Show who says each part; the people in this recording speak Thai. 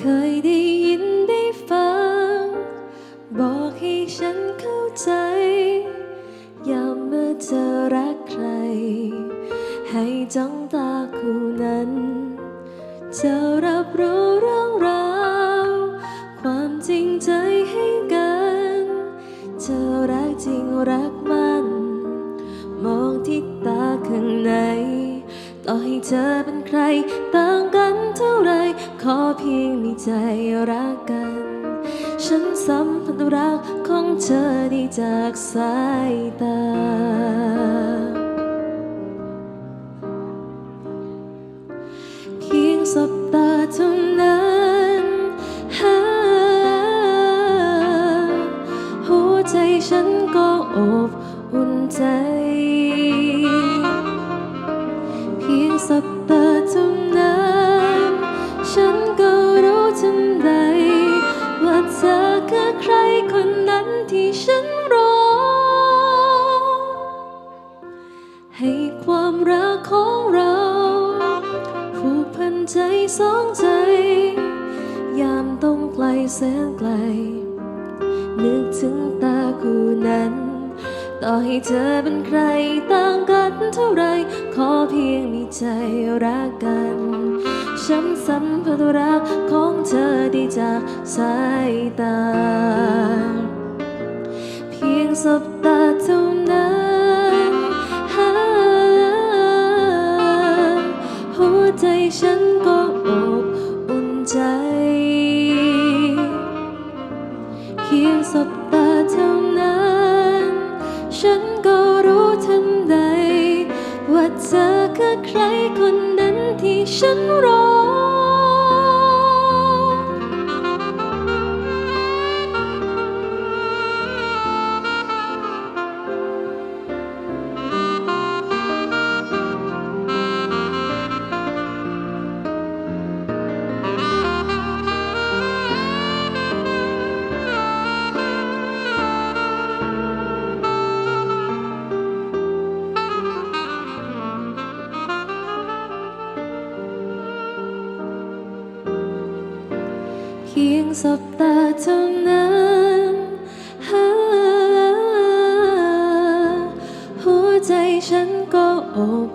Speaker 1: เคยได้ยินได้ฟัง บอกให้ฉันเข้าใจ ยามเมื่อเธอรักใคร ให้จ้องตาคู่นั้นเจอรับรู้เรื่องราว ความจริงใจให้กัน เธอรักจริงรักมัน มองที่ตาข้างใน ต่อให้เธอเป็นใครตั้ง อเพียงมีใจรักกัน ฉันสัมพันธ์รักของเธอได้จากสายตา เพียงสบตาเท่านั้นหาหัวใจฉันก็อบอุ่นใจ สองใจ ยามต้องไกลแสนไกล นึกถึงตาคู่นั้น ต่อให้เธอเป็นใครต่างกันเท่าไร ขอเพียงมีใจรักกันฉันสัมผัสรักของเธอได้จากสายตา เพียงสบตาเท่า คือใครคนนั้นที่ฉันรอ พียงสบตาเท่านั้นหัวใจฉันก็อบ